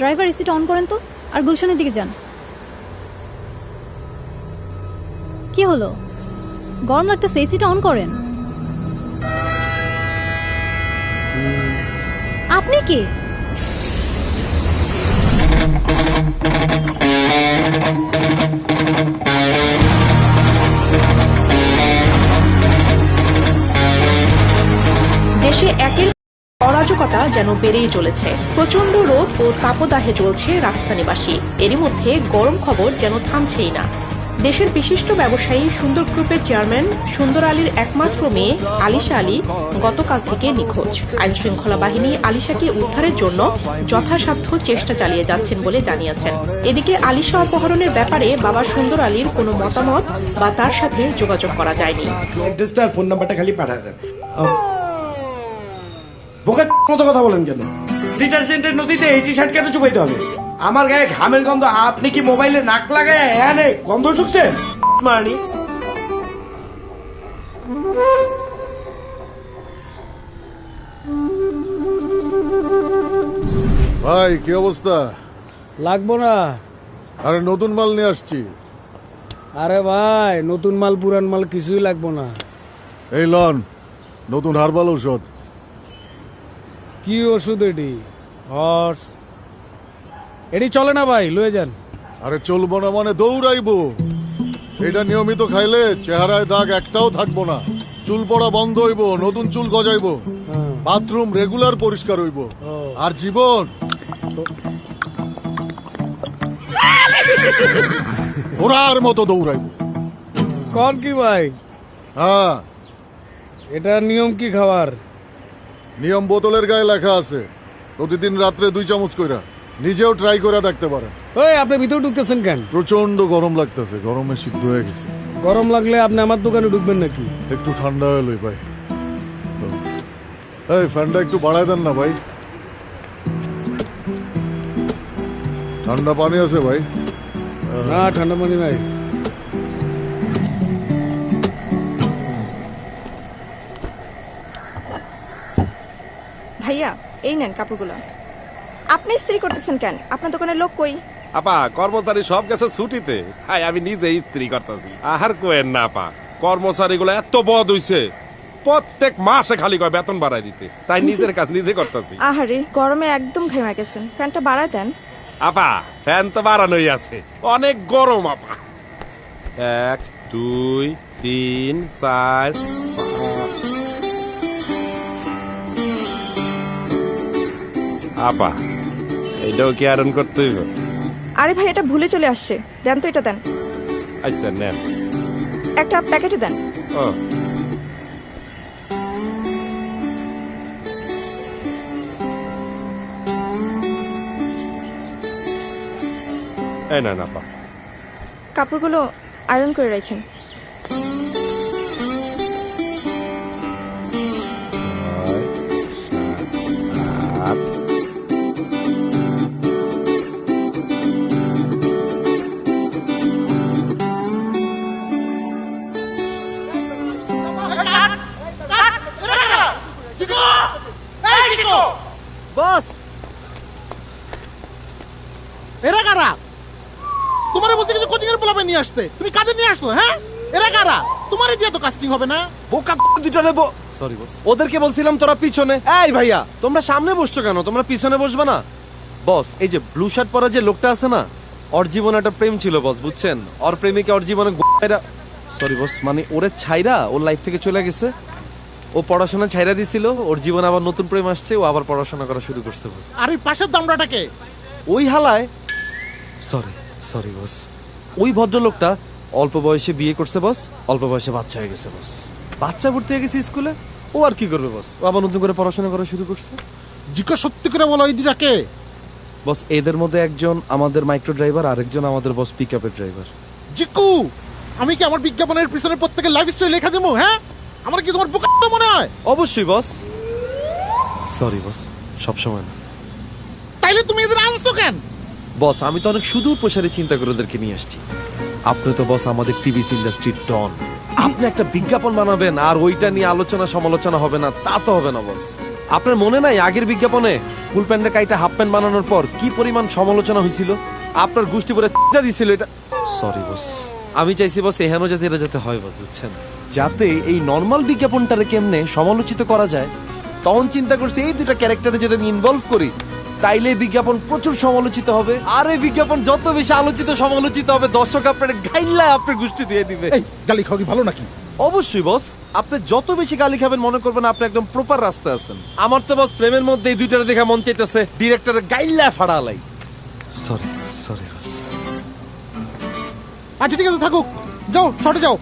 Driver এসিটা on করেন তো? আর গুলশানের দিকে যান। কি হলো? গরম লাগতেছে এসিটা অন করেন। আপনি কি? যেন বেড়েই চলেছে। প্রচণ্ড রোদ ও তাপদাহে চলছে রাজধানীবাসী। এরই মধ্যে গরম খবর যেন থামছেই না। দেশের বিশিষ্ট ব্যবসায়ী সুন্দর গ্রুপের চেয়ারম্যান সুন্দর আলীর একমাত্র মেয়ে আলিশা আলী গতকাল থেকে নিখোঁজ। আইন শৃঙ্খলা বাহিনী আলিশাকে উদ্ধারের জন্য যথাসাধ্য চেষ্টা চালিয়ে যাচ্ছেন বলে জানিয়েছেন। এদিকে আলিশা অপহরণের ব্যাপারে বাবা সুন্দর আলীর কোনো মতামত বা তার সাথে যোগাযোগ করা যায়নি। ফোন নাম্বারটা খালি পাঠায় দেন বোকা মতো কথা বলেন কেন? ডিটারজেন্টের নদীতে এই টি শার্ট কেন চুপাইতে হবে? আমার গায়ে ঘামের গন্ধ আপনি কি মোবাইলে নাক লাগায় হ্যাঁ নে গন্ধ শুকছেন মানি ভাই কি অবস্থা? লাগবো না। আরে নতুন মাল নিয়ে আসছি। আরে ভাই নতুন মাল পুরান মাল কিছুই লাগবো না। এই লন নতুন হারবাল ঔষধ। কি ওষুধ এটি? হর্স। এটি চলে না ভাই লয়ে যান। আরে চলবো না মানে দৌড়াইবো। এটা নিয়মিত খাইলে চেহারায় দাগ একটাও থাকব না। চুল পড়া বন্ধ হইব নতুন চুল গজাইবো। বাথরুম রেগুলার পরিষ্কার হইব। আর জীবন। ঘোড়ার মতো দৌড়াইব। কন কি ভাই? হ্যাঁ। এটা নিয়ম কি খাওয়ার নিয়ম বোতলের গায়ে লেখা আছে। প্রতিদিন রাত্রে দুই চামচ কইরা নিজেও ট্রাই করে দেখতে পারেন ওই আপনি ভিতরে ঢুকতেছেন কেন? প্রচণ্ড গরম লাগতেছে গরমে সিদ্ধ হয়ে গেছে। গরম লাগলে আপনি আমার দোকানে ঢুকবেন নাকি? একটু ঠান্ডা হলোই ভাই। এই ফ্যানটা একটু বাড়ায় দেন না ভাই। ঠান্ডা পানি আছে ভাই। না ঠান্ডা পানি নাই। ভাইয়া এই নেন কাপড়গুলো। আপনি ইস্ত্রি করতেছেন কেন? আপনার দোকানের লোক কই? আপা কর্মচারী সব গেছে ছুটিতে। তাই আমি নিজে স্ত্রী করতেছি। আহার কোয়েন না আপা। কর্মচারীগুলো এত বদ হইছে। প্রত্যেক মাসে খালি কয় বেতন বাড়াই দিতে। তাই নিজের কাজ নিজে করতেছি। আহারে গরমে একদম ঘেমে গেছেন। ফ্যানটা বাড়ায় দেন। আপা ফ্যান তো বাড়ানোই আছে। অনেক গরম আপা। এক দুই তিন চার আপা এইটাও কি আয়রন করতে হইব? আরে ভাই এটা ভুলে চলে আসছে। দেন তো এটা দেন। আচ্ছা নেন। একটা প্যাকেটে দেন। ও। এই না না পা কাপড়গুলো আয়রন করে রাখেন। আসতে। তুমি কাজে নিয়ে আসছো হ্যাঁ? এরা কারা? তোমারই দিয়ে তো কাস্টিং হবে না। বোকা দুটো নেব। সরি বস ওদেরকে বলছিলাম তোরা পিছনে। এই ভাইয়া তোমরা সামনে বসছো কেন? তোমরা পিছনে বসবে না। বস এই যে ব্লু শার্ট পরা যে লোকটা আছে না ওর জীবনে একটা প্রেম ছিল বস বুঝছেন? ওর প্রেমিকা ওর জীবনে সরি বস মানে ওরে ছাইরা ওর লাইফ থেকে চলে গেছে। ও পড়াশোনা ছাইরা দিছিল ওর জীবনে আবার নতুন প্রেম আসছে ও আবার পড়াশোনা করা শুরু করছে বস আর ওই পাশের দামড়াটাকে? ওই হালায় সরি সরি বস ওই ভদ্রলোকটা অল্প বয়সে বিয়ে করছে বস। অল্প বয়সে বাচ্চা হয়ে গেছে বস। বাচ্চা ভর্তি হয়ে গেছে স্কুলে? ও আর কি করবে বস? ও আবার নতুন করে পড়াশোনা করা শুরু করছে? জিজ্ঞেস সত্যি করে বলো ওই দুটাকে বস এদের মধ্যে একজন আমাদের মাইক্রো ড্রাইভার আরেকজন আমাদের বস পিক আপের ড্রাইভার। জিকু আমি কি আমার বিজ্ঞাপনের পিছনে প্রত্যেকের লাইফ স্টাইল লেখা দেবো হ্যাঁ? আমার কি তোমার বোকা মনে হয়? অবশ্যই বস। Sorry boss. সবসময় না। তাইলে তুমি এদের আনছো কেন? বস, আমি তো অনেক সুদূর প্রসারে চিন্তা করে ওদেরকে নিয়ে আসছি। আপনি তো বস, আমাদের টিভি ইন্ডাস্ট্রির ডন। আপনি একটা বিজ্ঞাপন বানাবেন, আর ওইটা নিয়ে আলোচনা সমালোচনা হবে না, তা তো হবে না, বস। আপনার মনে নাই আগের বিজ্ঞাপনে ফুল প্যান্টের কাইটা হাফ প্যান্ট বানানোর পর কি পরিমাণ সমালোচনা হয়েছিল আপনার গোষ্ঠী পরে চিন্তা দিছিল এটা। Sorry boss. আমি চাইছি, বস, এহেন যাতে এটা যাতে হয়, বস, বুঝছেন? যাতে এই নর্মাল বিজ্ঞাপনটারে কেমনে সমালোচিত করা যায়, তখন চিন্তা করছি এই দুটা ক্যারেক্টারে যদি আমি ইনভলভ করি তাইলে বিজ্ঞাপন প্রচুর সমালোচিত হবে। আর এই বিজ্ঞাপন যত বেশি আলোচিত সমালোচিত হবে দর্শক আপনার গাইল্লা আপনার গোষ্ঠী দিয়ে দিবে। এই গালি খাওয়া কি ভালো নাকি? অবশ্যই বস আপনি যত বেশি গালি খাবেন মনে করবেন আপনি একদম প্রপার রাস্তায় আছেন। আমার তো বস প্রেমের মধ্যে এই দুইটারে দেখা মন চাইতেছে ডিরেক্টরের গাইল্লা ফাড়ালাই সরি সরি বস আচ্ছা ঠিক আছে থাকুক। যাও শর্টে যাও।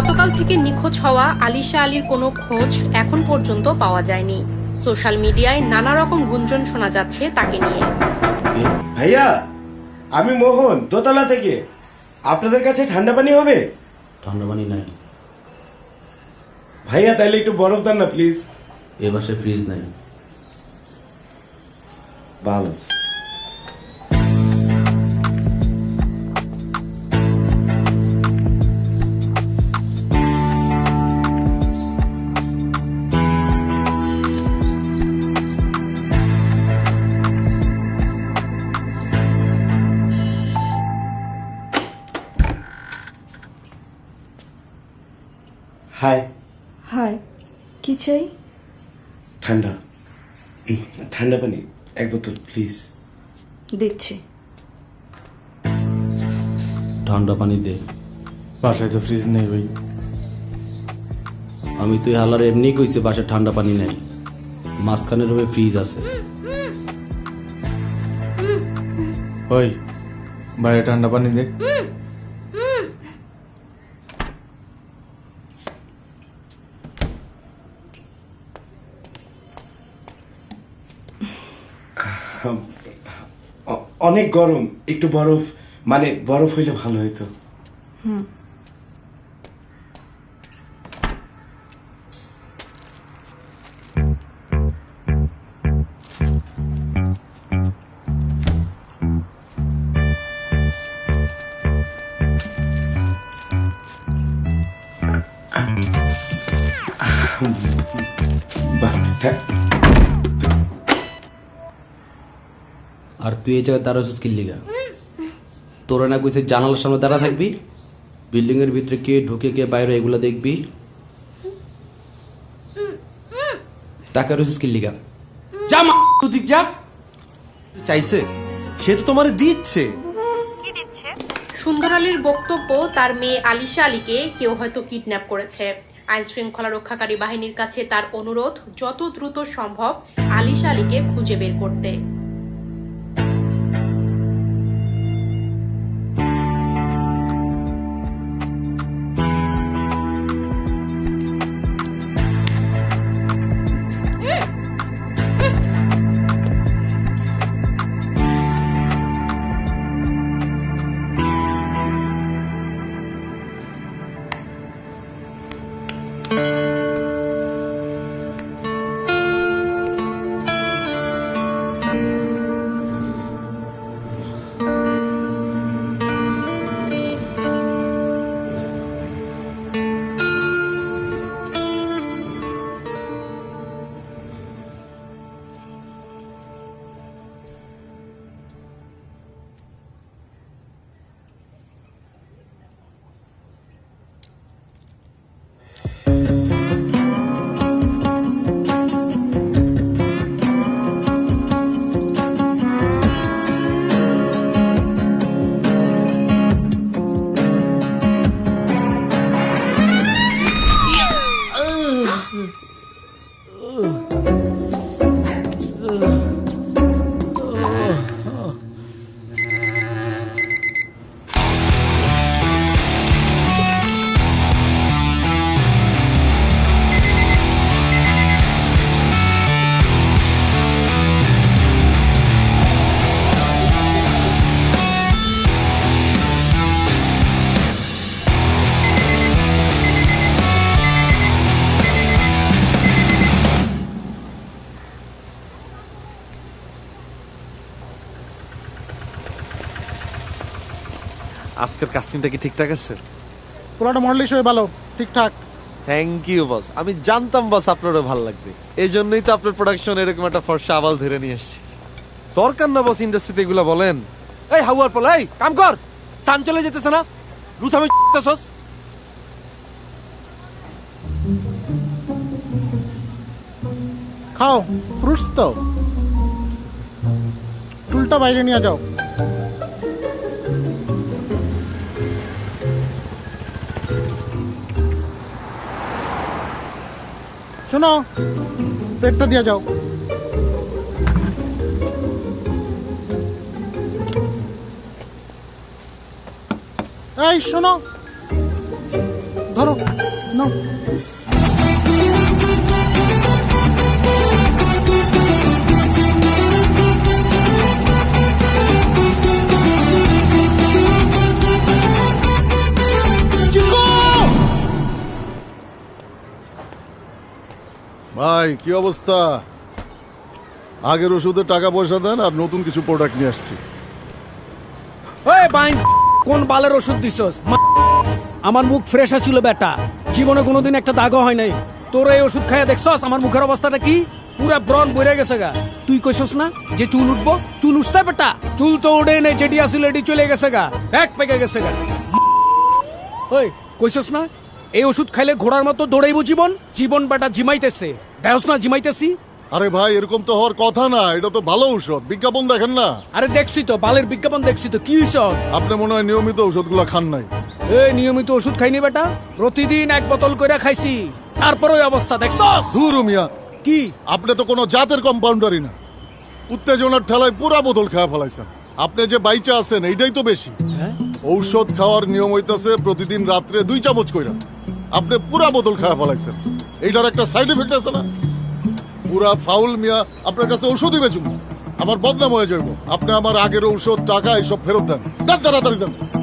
গতকাল থেকে নিখোঁজ হওয়া আলিশা আলীর কোনো খোঁজ এখন পর্যন্ত পাওয়া যায়নি। সোশ্যাল মিডিয়ায় নানা রকম গুঞ্জন শোনা যাচ্ছে তাকে নিয়ে। ভাইয়া আমি মোহন দোতলা থেকে। আপনাদের কাছে ঠান্ডা পানি হবে? ঠান্ডা পানি নাই। ভাইয়া তাইলে একটু বরফ দেন না প্লিজ। এ বাসায় ফ্রিজ নাই। ভালো হাই হাই কি চাই ঠান্ডা ঠান্ডা পানি এক বোতল প্লিজ দিচ্ছি ঠান্ডা পানি দে বাসায় তো ফ্রিজ নেই ভাই আমি তুই হালার এমনি কইছে বাসায় ঠান্ডা পানি নাই মাঝখানে রবে ফ্রিজ আছে ওই বাইরে ঠান্ডা পানি দে অনেক গরম একটু বরফ মানে বরফ হইলে ভালো হইতো। বাহ, তুই এই জায়গায় দাঁড়াছিস কি লিগা? তোরা না কইছে জানালার সামনে দাঁড়া থাকবি বিল্ডিং এর ভিতরে কে ঢুকে কে বাইরে এগুলো দেখবি। তাকে রয়েছিস কি লিগা? যা মা দিক যা। চাইছে? সে তো তোমারে দিচ্ছে? সুন্দর আলীর বক্তব্য তার মেয়ে আলিশা আলীকে কেউ হয়তো কিডন্যাপ করেছে। আইন শৃঙ্খলা রক্ষাকারী বাহিনীর কাছে তার অনুরোধ যত দ্রুত সম্ভব আলিশা আলীকে খুঁজে বের করতে। আজকের কাস্টিংটা কি ঠিকঠাক আছে? পোলাটা মডেল হিসেবে ভালো ঠিকঠাক। থ্যাংক ইউ বস আমি জানতাম বস আপনারও ভালো লাগবে। এই জন্যই তো আপনার প্রোডাকশন এরকম একটা ফর্সা আবাল ধরে নিয়ে এসেছি দরকার না বস ইন্ডাস্ট্রিতে এগুলো বলেন। এই হাউয়ার পোলা এই কাম কর। সান চলে যেতেছে না। লুথামে তেছস খাও ফ্রুটস তো। টুলটা বাইরে নিয়ে যাও। শোনো প্লেটটা দিয়ে যাও। এই শোনো। ধরো নাও। ভাই, কি অবস্থা? আগের ওষুধে টাকা পয়সা দেন আর নতুন কিছু প্রোডাক্ট নিয়ে আসছি। ওই কোন বালের ওষুধ দিছস? আমার মুখ ফ্রেশ আছিল বেটা। জীবনে কোনোদিন একটা দাগও হয় নাই। তোর এই ওষুধ খাইয়া দেখছস, আমার মুখের অবস্থাটা কি? পুরা ব্রন বইরে গেছে গা। তুই কইছস না যে চুল উঠবো? চুল উঠছে বেটা। চুল তো উঠে নেই, যেটি আসলে এটি চলে গেছে গা। এক পেকে গেছে গা। ওই কইছস না? এই ওষুধ খাইলে ঘোড়ার মতো দৌড়াইব জীবন? জীবন বেটা জিমাইতেছে দেখছ না জিমাইতেছি? আরে ভাই এরকম তো হওয়ার কথা না এটা তো ভালো ঔষধ বিজ্ঞাপন দেখেন না। আরে দেখছি তো বালের বিজ্ঞাপন দেখছি তো কি হইছ? আপনি মনে হয় নিয়মিত ঔষধগুলো খান নাই। এই নিয়মিত ওষুধ খাইনি বেটা প্রতিদিন এক বোতল করে খাইছি তারপর ওই অবস্থা দেখছস? মিয়া কি? আপনি তো কোনো জাতের কম্পাউন্ডারই না। উত্তেজনার ঠেলায় পুরা বোতল খাওয়া ফেলাইছেন। আপনি যে বাইচা আছেন এইটাই তো বেশি। ঔষধ খাওয়ার নিয়ম হইতাছে প্রতিদিন রাত্রে দুই চামচ কইরা। আপনি পুরা বোতল খাওয়া ফেলাইছেন। এইটার একটা সাইড এফেক্ট আছে না? পুরা ফাউল মিয়া আপনার কাছে ঔষধই বেচুন আমার বদনাম হয়ে যাইব। আপনি আমার আগের ঔষধ, টাকা, এইসব ফেরত দেন। দেন, তাড়াতাড়ি দেন।